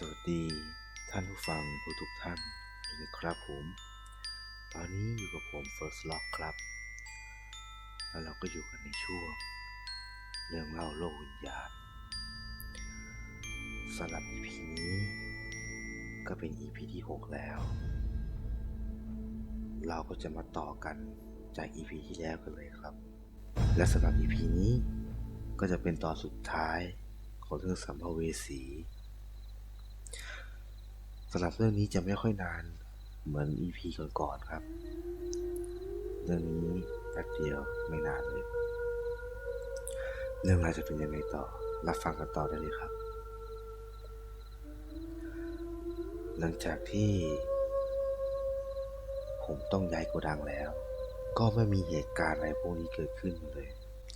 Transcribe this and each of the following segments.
สวัสดีท่านผู้ฟังผู้ทุกท่านนะครับผม ตอนนี้อยู่กับผม First Lock ครับ แล้วเราก็อยู่กันในช่วง เรื่องเล่าโลกวิญญาณสำหรับ EP นี้ ก็เป็น EP ที่ 6 แล้ว เราก็จะมาต่อกันจาก EP ที่แล้วกันเลยครับ และสำหรับ EP นี้ก็จะเป็นตอนสุดท้ายของเรื่องสัมภเวสี สำหรับเรื่องนี้จะไม่ค่อยนานเหมือน EP ก่อนๆครับ เรื่องนี้แป๊บเดียวไม่นานเลย เรื่องราวจะเป็นยังไงต่อ รับฟังกันต่อได้เลยครับ หลังจากที่ ผมต้องย้ายโกดังแล้ว ก็ไม่มีเหตุการณ์อะไรพวกนี้เกิดขึ้นเลย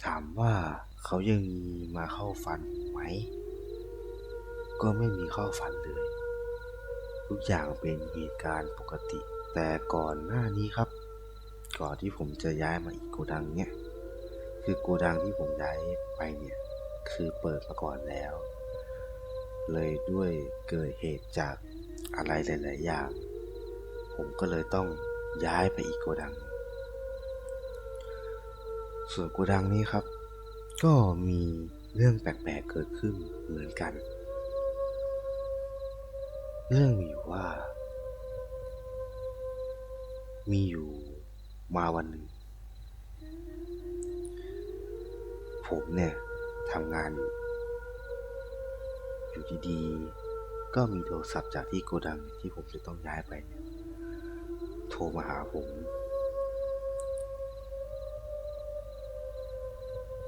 ถามว่าเขายังมีมาเข้าฝันไหม ก็ไม่มีเข้าฝันเลย ทุกอย่างเป็นเหตุการณ์ปกติ แต่ก่อนหน้านี้ครับ ก่อนที่ผมจะย้ายมาอีกโกดังเนี่ยคือโกดังที่ผมย้ายไปเนี่ยคือเปิดมาก่อนแล้ว เลยด้วยเกิดเหตุจากอะไรหลาย ๆ อย่าง ผมก็เลยต้องย้ายไปอีกโกดัง ส่วนโกดังนี้ครับ ก็มีเรื่องแปลก ๆ เกิดขึ้นเหมือนกัน เรื่องมีอยู่ว่า มีอยู่มาวันหนึ่ง ผมเนี่ยทำงานอยู่ อยู่ดีๆ ก็มีโทรศัพท์จากที่โกดังที่ผมจะต้องย้ายไปเนี่ยโทรมาหาผม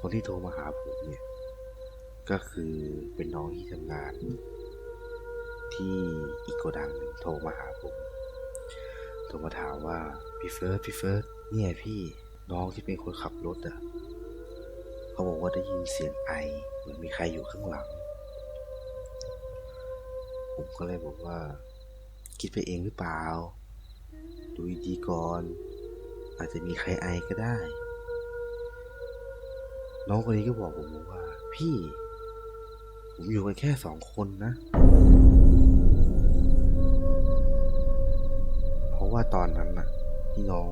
คนที่โทรมาหาผมเนี่ย ก็คือเป็นน้องที่ทำงาน ที่อีกโกดังหนึ่งโทรมาหาผมโทรมาถามว่าพี่เฟิร์สพี่เฟิร์สเนี่ยพี่น้องที่เป็นคนขับรถอะเขาบอกว่าได้ยินเสียงไอเหมือนมีใครอยู่ข้างหลัง ผมก็เลยบอกว่า คิดไปเองหรือเปล่า ดูดีก่อน อาจจะมีใครไอก็ได้ น้องคนนี้ก็บอกผมว่า พี่ ผมอยู่กันแค่สองคนนะ ว่าตอนนั้นน่ะที่น้อง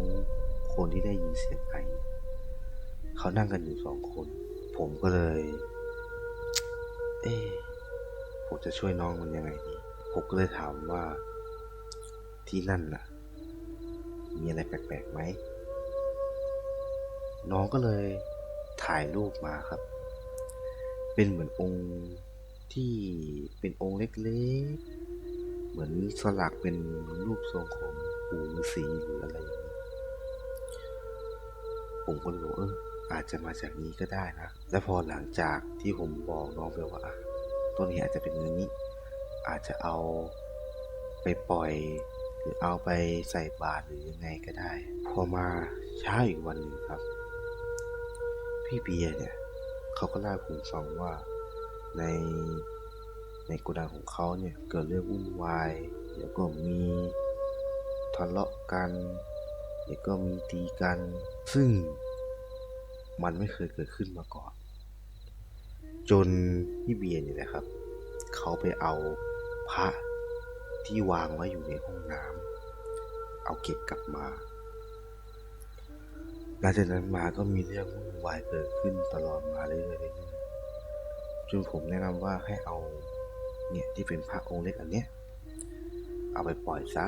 คนที่ได้ยินเสียงไอเขานั่งกันอยู่สองคน ผมก็เลย เอ๊ผมจะช่วยน้องมันยังไงดีผมก็เลยถามว่า ที่นั่นน่ะ มีอะไรแปลกๆไหม น้องก็เลยถ่ายรูปมาครับ เป็นเหมือนองค์ที่เป็นองค์เล็กๆ เหมือนสลักเป็นรูปทรงของ ปู่ฤาษีหรืออะไรอย่างนี้ผมก็เลยบอกเอออาจจะมาจากนี้ก็ได้นะ และพอหลังจากที่ผมบอกน้องไปว่าต้นนี้อาจจะเป็นเงินนี้ อาจจะเอาไปปล่อย หรือเอาไปใส่บาตรหรือยังไงก็ได้ พอมาเช้าอีกวันหนึ่งครับ พี่เบียร์เนี่ยเขาก็เล่าให้ผมฟังว่าในในโกดังของเขาเนี่ยเกิดเรื่องวุ่นวายเดี๋ยวก็มี เลาะกันเดี๋ยวก็มีตีกัน ซึ่งมันไม่เคยเกิดขึ้นมาก่อน จนพี่เบียร์เนี่ยนะครับ เขาไปเอาพระที่วางไว้อยู่ในห้องน้ำเอาเก็บกลับมาหลังจากนั้นมาก็มีเรื่องวุ่นวายเกิดขึ้นตลอดมาเรื่อยๆเรื่อยๆจนผมแนะนำว่าให้เอาเนี่ยที่เป็นพระองค์เล็กอันเนี้ยเอาไปปล่อยซะ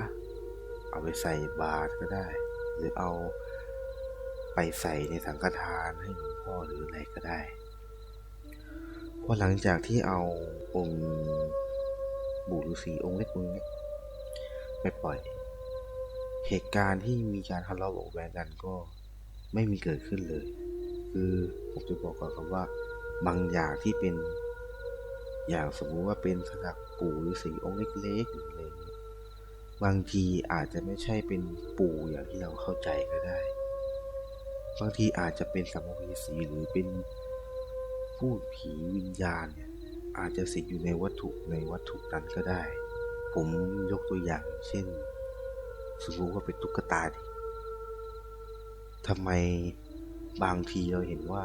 เอาไปใส่บาตรก็ได้ หรือเอาไปใส่ในสังฆทานให้หลวงพ่อหรืออะไรก็ได้พอหลังจากที่เอาองค์ปู่ฤาษีองค์เล็กองค์เนี้ยไปปล่อย เหตุการณ์ที่มีการทะเลาะเบาะแวงกันก็ไม่มีเกิดขึ้นเลย คือผมจะบอกก่อนครับว่า บางอย่างที่เป็นอย่างสมมุติว่าเป็นสลักปู่ฤาษีองค์เล็กๆหรืออะไรอย่างเงี้ บางทีอาจจะไม่ใช่เป็นปู่อย่างที่เราเข้าใจก็ได้ บางทีอาจจะเป็นสัมภเวสีหรือเป็นพูดผีวิญญาณเนี่ยอาจจะสิงอยู่ในวัตถุในวัตถุนั้นก็ได้ ผมยกตัวอย่างเช่น สมมติว่าเป็นตุ๊กตาดิทำไมบางทีเราเห็นว่า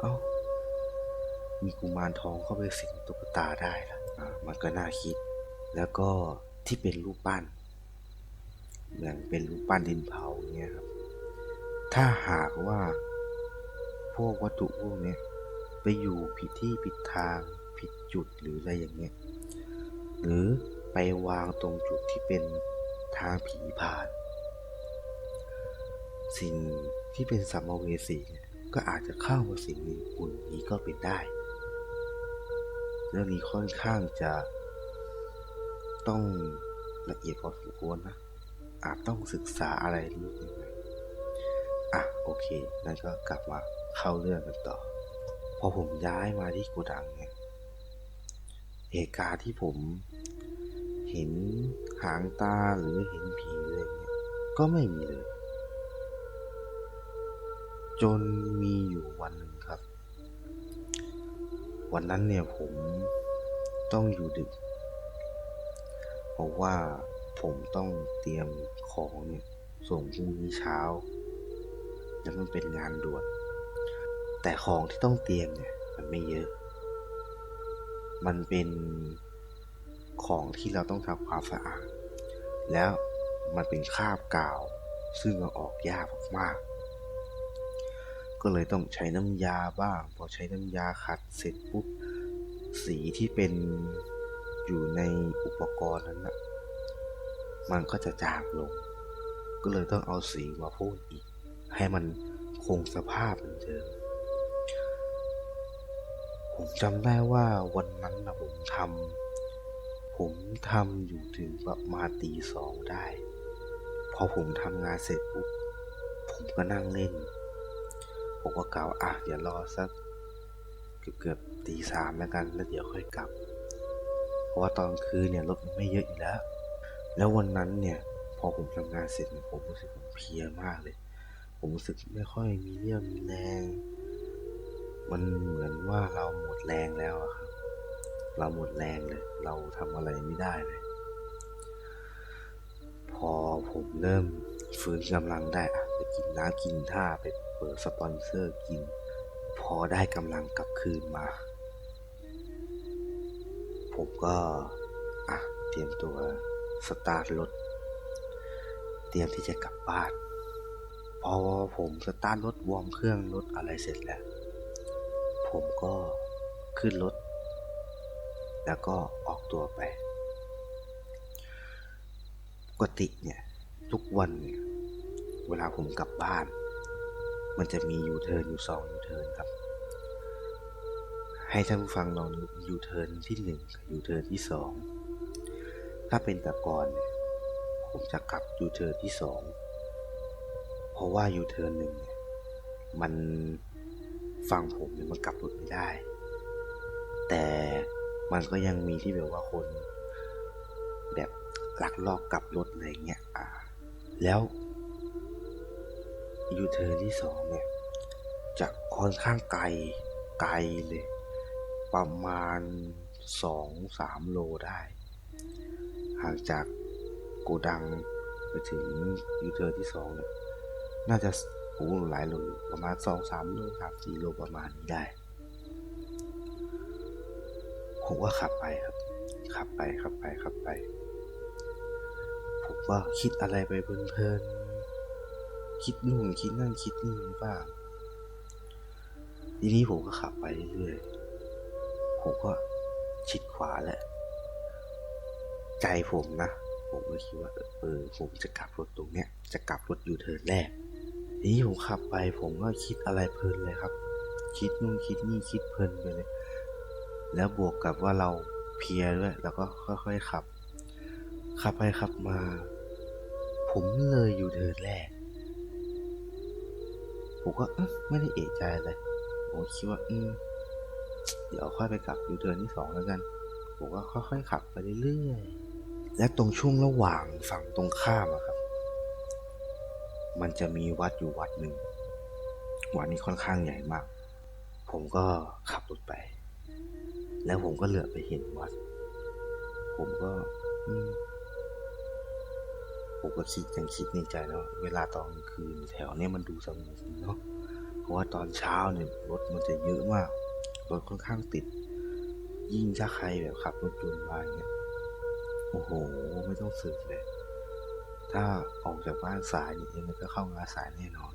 เอ้า มีกุมารทองเข้าไปสิงตุ๊กตาได้ล่ะ มันก็น่าคิด แล้วก็ ที่เป็นรูปปั้นเหมือนเป็นรูปปั้นดินเผาเงี้ยครับ ถ้าหากว่าพวกวัตถุพวกเนี้ยไปอยู่ผิดที่ผิดทางผิดจุดหรืออะไรอย่างเงี้ย หรือไปวางตรงจุดที่เป็นทางผีผ่าน สิ่งที่เป็นสัมภเวสีก็อาจจะเข้ามาสิงในคุณนี้ก็เป็นได้ เรื่องนี้ค่อนข้างจะ ต้องละเอียดพอสมควรนะ อาจต้องศึกษาอะไรนิดนึงนะอะโอเคนั่นก็กลับมาเข้าเรื่องกันต่อ พอผมย้ายมาที่โกดังเนี่ยเหตุการณ์ที่ผมเห็นหางตาหรือเห็นผีอะไรเงี้ยก็ไม่มีเลย จนมีอยู่วันหนึ่งครับ วันนั้นเนี่ยผมต้องอยู่ดึก เพราะว่าผมต้องเตรียมของเนี่ยส่งพรุ่งนี้เช้า แล้วมันเป็นงานด่วน แต่ของที่ต้องเตรียมเนี่ยมันไม่เยอะ มันเป็นของที่เราต้องทำความสะอาด แล้วมันเป็นคราบกาว ซึ่งเอาออกยากมากก็เลยต้องใช้น้ำยาบ้าง พอใช้น้ำยาขัดเสร็จปุ๊บสีที่เป็น อยู่ในอุปกรณ์นั้นนะมันก็จะจางลง ก็เลยต้องเอาสีมาพ่นอีก ให้มันคงสภาพเหมือนเดิมผมจำได้ว่าวันนั้นนะผมทำผมทำอยู่ถึงประมาณตีสองได้ พอผมทำงานเสร็จปุ๊บผมก็นั่งเล่น ผมก็กล่าวอะเดี๋ยวรอสักเกือบเกือบตีสามแล้วกันแล้วเดี๋ยวค่อยกลับ เพราะว่าตอนคืนเนี่ยรถมันไม่เยอะอยู่แล้ว แล้ววันนั้นเนี่ยพอผมทำงานเสร็จเนี่ยผมรู้สึกผมเพลียมากเลย ผมรู้สึกไม่ค่อยมีเรี่ยวมีแรง มันเหมือนว่าเราหมดแรงแล้วอะครับ เราหมดแรงเลย เราทำอะไรไม่ได้เลย พอผมเริ่มฟื้นกำลังได้อะไปกินน้ำกินท่าไปเปิดสปอนเซอร์กิน พอได้กำลังกลับคืนมา ผมก็เตรียมตัวสตาร์ทรถ เตรียมที่จะกลับบ้าน พอผมสตาร์ทรถวอร์มเครื่องรถอะไรเสร็จแล้ว ผมก็ขึ้นรถ แล้วก็ออกตัวไป ปกติเนี่ย ทุกวันเนี่ย เวลาผมกลับบ้าน มันจะมียูเทิร์นอยู่สองยูเทิร์นครับ ให้ท่านผู้ฟังลองยูเทิร์นที่หนึ่งกับยูเทิร์นที่สองถ้าเป็นแต่ก่อนเนี่ยผมจะกลับยูเทิร์นที่สองเพราะว่ายูเทิร์นหนึ่งเนี่ยมันฝั่งผมเนี่ยมันกลับรถไม่ได้ แต่มันก็ยังมีที่แบบว่าคน แบบลักลอบกลับรถอะไรเงี้ยอ่า แล้วยูเทิร์นที่สองเนี่ยจะค่อนข้างไกลไกลเลย ประมาณสองสามโลได้ ห่างจากโกดังไปถึงยูเทิร์ที่สองเนี่ยน่าจะโอ้หลายโลอยู่ประมาณสองสามโลสามสี่โลประมาณนี้ได้ผมก็ขับไปครับ ขับไปขับไปขับไป ผมก็คิดอะไรไปเพลินๆคิดนู่นคิดนั่นคิดนี่บ้างทีนี้ผมก็ขับไปเรื่อยๆ ผมก็ชิดขวาแหละใจผมนะ ผมก็คิดว่าเออผมจะกลับรถตรงเนี้ย จะกลับรถอยู่เทินแรกทีนี้ผมขับไป ผมก็คิดอะไรเพลินเลยครับ คิดนู่นคิดนี่คิดเพลินไปเลย แล้วบวกกับว่าเราเพลียด้วยแล้วก็ค่อยๆขับ ขับไปขับมา ผมเลยอยู่เทินแรก ผมก็ไม่ได้เอะใจอะไรผมคิดว่าอืม เดี๋ยวค่อยไปกลับยูเทิร์นที่สองแล้วกันผมก็ค่อยๆขับไปเรื่อยๆและตรงช่วงระหว่างฝั่งตรงข้ามอะครับ มันจะมีวัดอยู่วัดหนึ่งวัดนี้ค่อนข้างใหญ่มาก ผมก็ขับรถไป แล้วผมก็เหลือไปเห็นวัด ผมก็ผมก็คิดยังคิดในใจแล้วเวลาตอนคืนแถวเนี้ยมันดูสงบเนาะเพราะว่าตอนเช้าเนี่ยรถมันจะเยอะมาก รถค่อนข้างติด ยิ่งถ้าใครแบบขับรถยนต์มาเงี้ยโอ้โห ไม่ต้องสืบเลย ถ้าออกจากบ้านสายนี่ยังไงก็เข้างานสายแน่นอน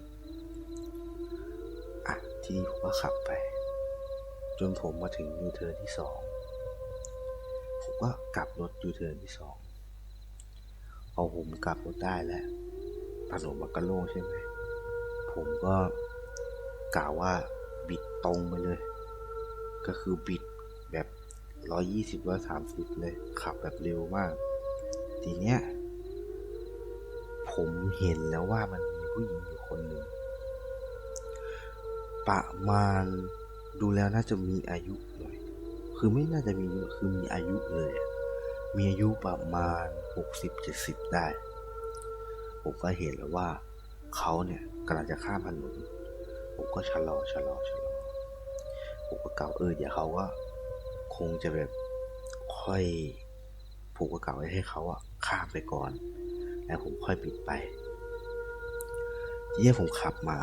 อะ ทีนี้ผมก็ขับไป จนผมมาถึงยูเทิร์นที่สอง ผมก็กลับรถยูเทิร์นที่สองพอผมกลับรถได้แล้วถนนมันก็โล่งใช่ไหม ผมก็กล่าวว่าบิดตรงไปเลย ก็คือบิดแบบร้อยี่สิบร้อยสามสิบเลย ขับแบบเร็วมาก ทีเนี้ย ผมเห็นแล้วว่ามันมีผู้หญิงอยู่คนหนึ่ง ประมาณดูแล้วน่าจะมีอายุหน่อย คือไม่น่าจะมีคือมีอายุเลย มีอายุประมาณหกสิบเจ็ดสิบได้ ผมก็เห็นแล้วว่าเขาเนี่ยกำลังจะข้ามถนน ผมก็ชะลอชะลอชะลอ เก่าเออเดี๋ยวเขาก็คงจะแบบค่อยผมก็เก่าไว้ให้เขาอะข้ามไปก่อน แล้วผมค่อยปิดไปทีนี้ผมขับมา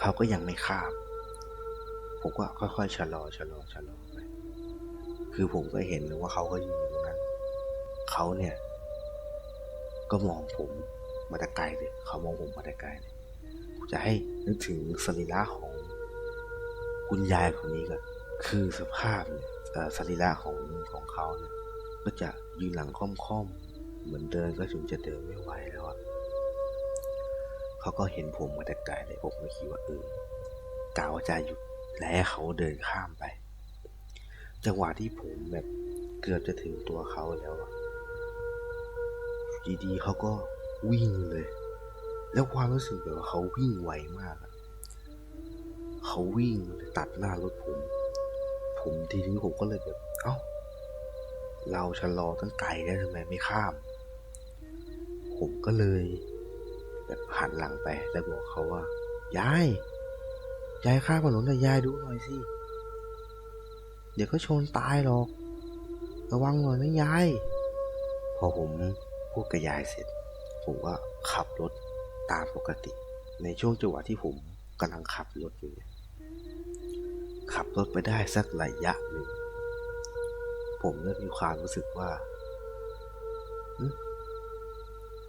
เขาก็ยังไม่ข้าม ผมก็ค่อยๆชะลอชะลอชะลอไปคือผมก็เห็นเลยว่าเขาก็ยืนอยู่ตรงนั้นเขาเนี่ย ก็มองผมมาแต่ไกลเลยเขามองผมมาแต่ไกลเลยผมจะให้นึกถึงสรีระของ คุณยายคนนี้ก่อนคือสภาพเนี่ยสรีระของของเขาเนี่ยก็จะยืนหลังค่อมๆ เหมือนเดินก็ถึงจะเดินไม่ไหวแล้วอะเขาก็เห็นผมมาแต่ไกลเลยผมก็คิดว่าเออกาวาจะหยุดและให้เขาเดินข้ามไป จังหวะที่ผมแบบเกือบจะถึงตัวเขาแล้วอะดีๆเขาก็วิ่งเลย แล้วความรู้สึกแบบว่าเขาวิ่งไวมากอะเขาวิ่ง ตัดหน้ารถผม ผมทีนี้ผมก็เลยแบบ เอ้า เราชะลอตั้งไกลแล้วทำไมไม่ข้าม ผมก็เลย แบบหันหลังไปแล้วบอกเขาว่า ยาย ยายข้ามถนนแต่ยายดูหน่อยสิ เดี๋ยวก็ชนตายหรอก ระวังหน่อยนะยาย พอผมพูดกับยายเสร็จ ผมก็ขับรถตามปกติ ในช่วงจังหวะที่ผมกำลังขับรถอยู่เนี่ย ขับรถไปได้สักระยะหนึ่ง ผมเริ่มมีความรู้สึกว่า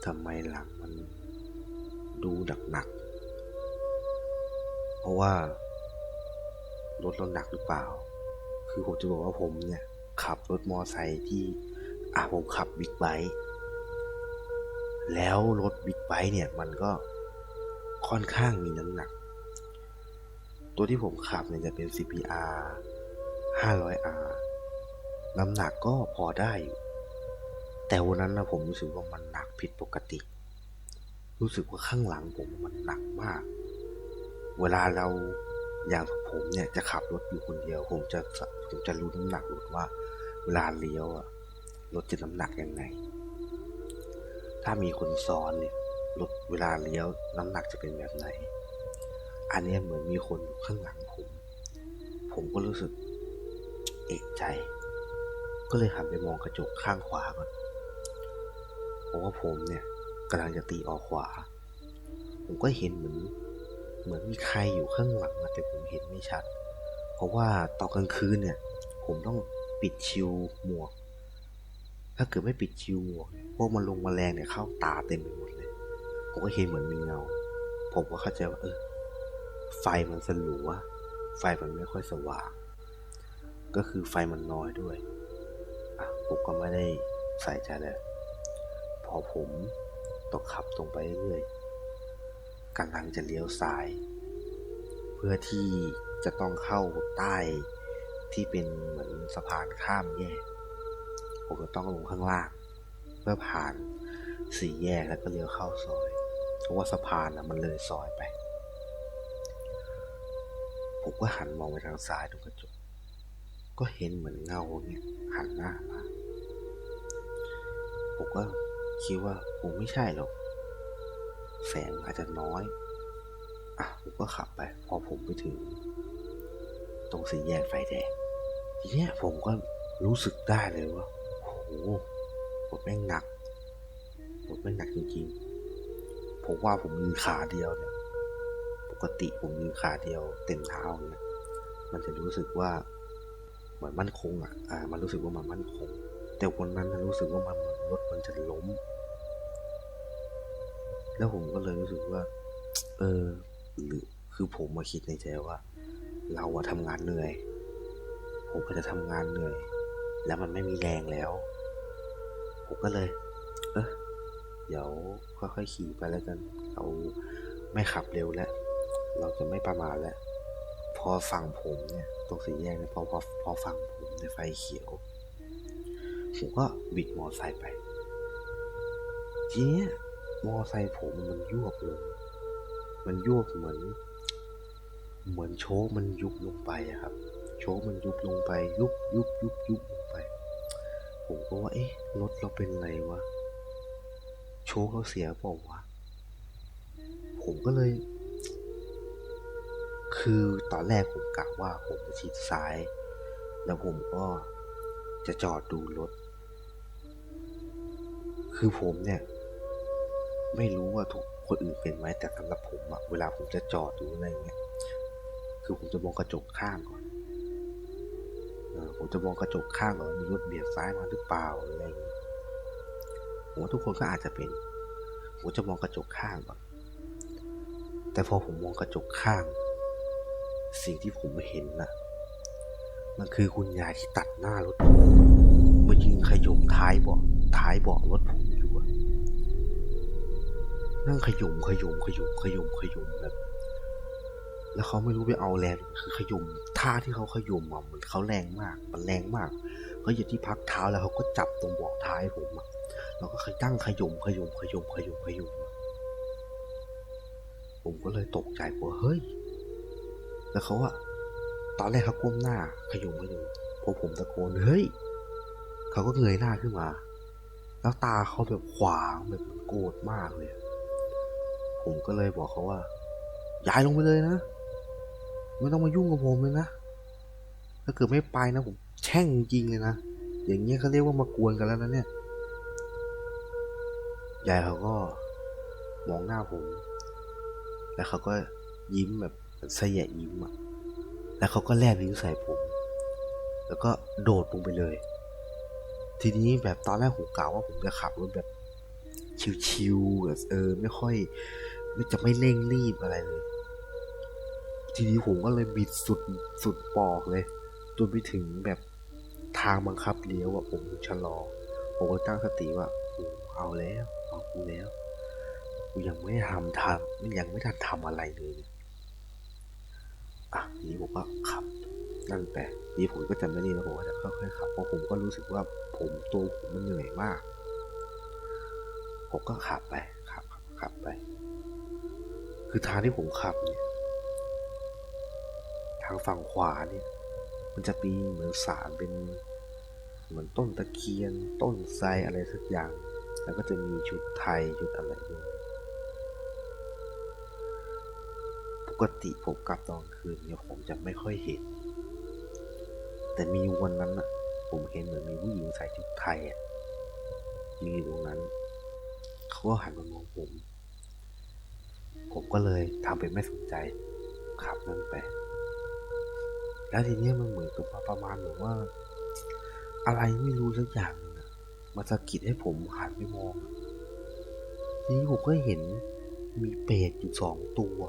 ทำไมหลังมันดูหนักๆ เพราะว่ารถเราหนักหรือเปล่า คือผมจะบอกว่าผมเนี่ย ขับรถมอไซค์ที่ อะผมขับบิ๊กไบค์ แล้วรถบิ๊กไบค์เนี่ยมันก็ค่อนข้างมีน้ำหนัก ตัวที่ผมขับเนี่ยจะเป็น CPR 500R น้ำหนักก็พอได้อยู่แต่วันนั้นนะผมรู้สึกว่ามันหนักผิดปกติ รู้สึกว่าข้างหลังผมมันหนักมาก เวลาเราอย่างผมเนี่ยจะขับรถอยู่คนเดียว ผมจะผมจะรู้น้ำหนักรถว่า เวลาเลี้ยวอะรถจะน้ำหนักยังไง ถ้ามีคนซ้อนเนี่ยรถเวลาเลี้ยวน้ำหนักจะเป็นแบบไหน อันนี้เหมือนมีคนอยู่ข้างหลังผม ผมก็รู้สึก เอกใจ ก็เลยหันไปมองกระจกข้างขวาก่อนเพราะว่าผมเนี่ยกำลังจะตีออกขวา ผมก็เห็นเหมือน เหมือนมีใครอยู่ข้างหลังอะแต่ผมเห็นไม่ชัด เพราะว่าตอนกลางคืนเนี่ย ผมต้องปิดชิวหมวก ถ้าเกิดไม่ปิดชิวหมวกพวกมันลงมาแรงเนี่ยเข้าตาเต็มไปหมดเลย ผมก็เห็นเหมือนมีเงา ผมก็เข้าใจว่าเออ ไฟมันสลัว ไฟมันไม่ค่อยสว่าง ก็คือไฟมันน้อยด้วยอะผมก็ไม่ได้ใส่ใจแล้วพอผมต้องขับตรงไปเรื่อยๆกำลังจะเลี้ยวซ้าย เพื่อที่จะต้องเข้าใต้ที่เป็นเหมือนสะพานข้ามแยกผมก็ต้องลงข้างล่าง เพื่อผ่านสี่แยกแล้วก็เลี้ยวเข้าซอย เพราะว่าสะพานนะมันเลยซอยไป ผมก็หันมองไปทางซ้ายตรงกระจก ก็เห็นเหมือนเงาเนี่ยหันหน้ามา ผมก็คิดว่าคงไม่ใช่หรอก แสงอาจจะน้อย อะผมก็ขับไป พอผมไปถึง ตรงสี่แยกไฟแดง ทีเนี้ยผมก็รู้สึกได้เลยว่า โอ้โหรถแม่งหนักรถแม่งหนักจริงๆ ผมว่าผมมีขาเดียวเนี่ย กติผมมีขาเดียวเต็มเท้าเนี่ยมันจะรู้สึกว่าเหมือนมั่นคงอะอ่า มันรู้สึกว่ามันมั่นคง แต่วันนั้นน่ะรู้สึกว่ามันเหมือนรถมันจะล้ม แล้วผมก็เลยรู้สึกว่า เออหรือคือผมมาคิดในใจว่า เราอะทำงานเหนื่อย ผมก็จะทำงานเหนื่อย แล้วมันไม่มีแรงแล้ว ผมก็เลย เออเดี๋ยวค่อยๆขี่ไปแล้วกัน เราไม่ขับเร็วแล้ว เราจะไม่ประมาทแล้ว พอฝั่งผมเนี่ย ตรงสี่แยกเนี่ยพอพอพอฝั่งผมในยไฟเขียวผมก็บิดมอไซค์ไป ทีเนี้ยมอไซค์ผมมันยวบลง มันยวบเหมือน เหมือนโชคมันยุบลงไปอะครับ โชคมันยุบลงไป ยุบยุบยุบยุบลงไป ผมก็ว่า เอ๊ะรถเราเป็นไรวะ โชคเขาเสียเปล่าวะ ผมก็เลย คือตอนแรกผมกะว่าผมจะชิดซ้าย แล้วผมก็จะจอดดูรถ คือผมเนี่ย ไม่รู้ว่าทุกคนอื่นเป็นไหมแต่สำหรับผมอะเวลาผมจะจอดดูอะไรเงี้ย คือผมจะมองกระจกข้างก่อนผมจะมองกระจกข้างก่อนมีรถเบียดซ้ายมาหรือเปล่าหรืออะไรเงี้ยผมว่าทุกคนก็อาจจะเป็น ผมจะมองกระจกข้างก่อน แต่พอผมมองกระจกข้าง สิ่งที่ผมเห็นน่ะ มันคือคุณยายที่ตัดหน้ารถผมมายืนขยมท้ายเบาะท้ายเบาะรถผมอยู่อะนั่งขยมขยมขยมขยมขยมแบบ แล้วเขาไม่รู้ไปเอาแรงคือขยมท่าที่เขาขยมอะมันเขาแรงมาก มันแรงมากเขาอยู่ที่พักเท้าแล้วเขาก็จับตรงเบาะท้ายผมอะแล้วก็ตั้งขยมขยมขยมขยมขยม ผมก็เลยตกใจว่าเฮ้ย แล้วเขาอะตอนแรกเขาก้มหน้าขยุมขยมพอผมตะโกนเฮ้ยเขาก็เงยหน้าขึ้นมา แล้วตาเขาแบบขวางแบบโกรธมากเลย ผมก็เลยบอกเขาว่าย้ายลงไปเลยนะ ไม่ต้องมายุ่งกับผมเลยนะ ถ้าเกิดไม่ไปนะผมแช่งจริงเลยนะ อย่างเงี้ยเขาเรียกว่ามากวนกันแล้วนะเนี่ย ยายเขาก็มองหน้าผม แล้วเขาก็ยิ้มแบบ เสยะยิ้มอะแล้วเขาก็แลบลิ้นใส่ผม แล้วก็โดดลงไปเลย ทีนี้แบบตอนแรกผมกล่าวว่าผมจะขับรถแบบชิวๆแบบเออ ไม่ค่อยไม่จะไม่เร่งรีบอะไรเลย ทีนี้ผมก็เลยบิดสุดสุดปอกเลยจนไปถึงแบบทางบังคับเลี้ยวอะผมชะลอ ผมก็ตั้งสติว่าโอ้เอาแล้วเอากูแล้ว กูยังไม่ทำทำยังไม่ทันทำอะไรเลย อะทีนี้ผมก็ขับ นั่นไปทีนี้ผมก็จะไม่นี่แล้วผมก็จะค่อยๆขับเพราะผมก็รู้สึกว่าผมตัวผมมันเหนื่อยมาก ผมก็ขับไปขับขับไป คือทางที่ผมขับเนี่ยทางฝั่งขวาเนี่ย มันจะมีเหมือนสารเป็นเหมือนต้นตะเคียนต้นไทรอะไรสักอย่าง แล้วก็จะมีชุดไทยชุดอะไรด้วย กติผมกลับตอนคืนเนี่ยผมจะไม่ค่อยเห็น แต่มีวันนั้นอะผมเห็นเหมือนมีผู้หญิงใส่ชุดไทยอะยืนอยู่ตรงนั้น เขาก็หันมามองผม ผมก็เลยทำเป็นไม่สนใจขับนั่นไป แล้วทีเนี้ยมันเหมือนกับว่าประมาณเหมือนว่า อะไรไม่รู้สักอย่างมาสะกิดให้ผมหันไปมอง ทีนี้ผมก็เห็นมีเป็ดอยู่สองตัว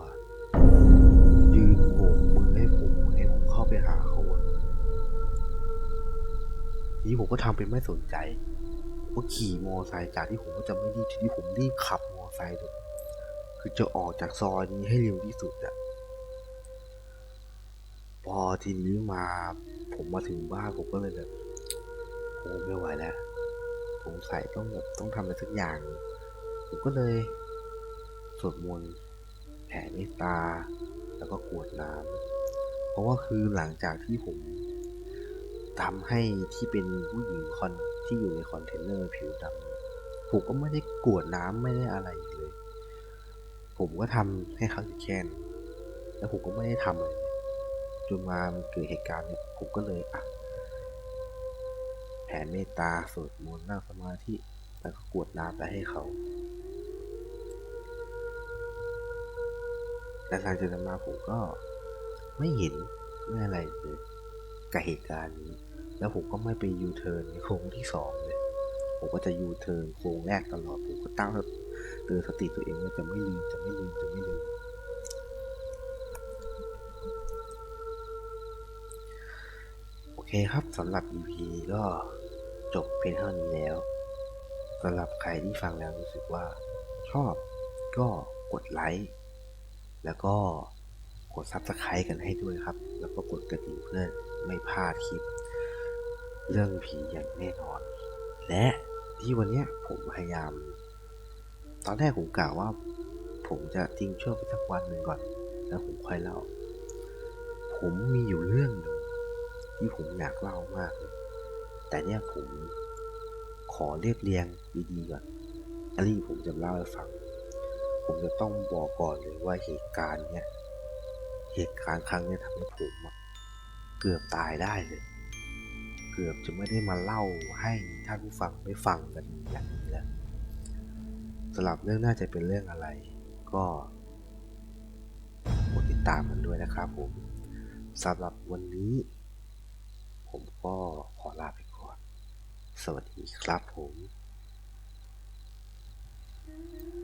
นี้ผมก็ทำเป็นไม่สนใจผมก็ขี่มอไซค์จากที่ผมก็จะไม่รีบทีนี้ผมรีบขับมอไซค์เลยคือจะออกจากซอยนี้ให้เร็วที่สุดอะพอทีนี้มาผมมาถึงบ้านผมก็เลยแบบโอ้ไม่ไหวแล้วผมใส่ต้องแบบต้องทำอะไรสักอย่าง ผมก็เลยสวดมนต์แผ่เมตตา แล้วก็กวดน้ำเพราะว่าคือหลังจากที่ผม ทำให้ที่เป็นผู้หญิงคอนที่อยู่ในคอนเทนเนอร์ผิวดำผมก็ไม่ได้กวดน้ำไม่ได้อะไรเลย ผมก็ทำให้เขาอยู่แค่นแล้วผมก็ไม่ได้ทำอะไรเลยจนมามันเกิดเหตุการณ์เนี่ยผมก็เลยอะแผ่เมตตาสวดมนต์นั่งสมาธิแล้วก็กวดน้ำไปให้เขาแต่หลังจากนั้นมาผมก็ไม่เห็นไม่อะไรเลย กับเหตุการณ์นี้ แล้วผมก็ไม่ไปยูเทิร์นโค้งที่สองเลยผมก็จะยูเทิร์นโค้งแรกตลอดผมก็ตั้งเตือนสติตัวเองว่าจะไม่ลืมจะไม่ลืมจะไม่ลืมโอเคครับสำหรับ EP ก็จบเพียงเท่านี้แล้วสำหรับใครที่ฟังแล้วรู้สึกว่าชอบก็กดไลค์แล้วก็ กด Subscribe กันให้ด้วยครับ แล้วก็กดกระดิ่งเพื่อไม่พลาดคลิป เรื่องผีอย่างแน่นอน และที่วันนี้ผมพยายาม ตอนแรกผมกล่าวว่า ผมจะทิ้งช่วงไปสักวันหนึ่งก่อน แล้วผมค่อยเล่า ผมมีอยู่เรื่องหนึ่งที่ผมอยากเล่ามากเลยแต่เนี่ยผมขอเรียบเรียงดีๆก่อนอันนี้ผมจะเล่าให้ฟัง ผมจะต้องบอกก่อนเลยว่าเหตุการณ์เนี่ย เหตุการณ์ครั้งนี้ทำให้ผมเกือบตายได้เลย เกือบจะไม่ได้มาเล่าให้ท่านผู้ฟังได้ฟังกันอย่างนี้แล้วสำหรับเรื่องน่าจะเป็นเรื่องอะไร ก็กดติดตามมันด้วยนะครับผมสำหรับวันนี้ ผมก็ขอลาไปก่อน สวัสดีครับผม Thank you.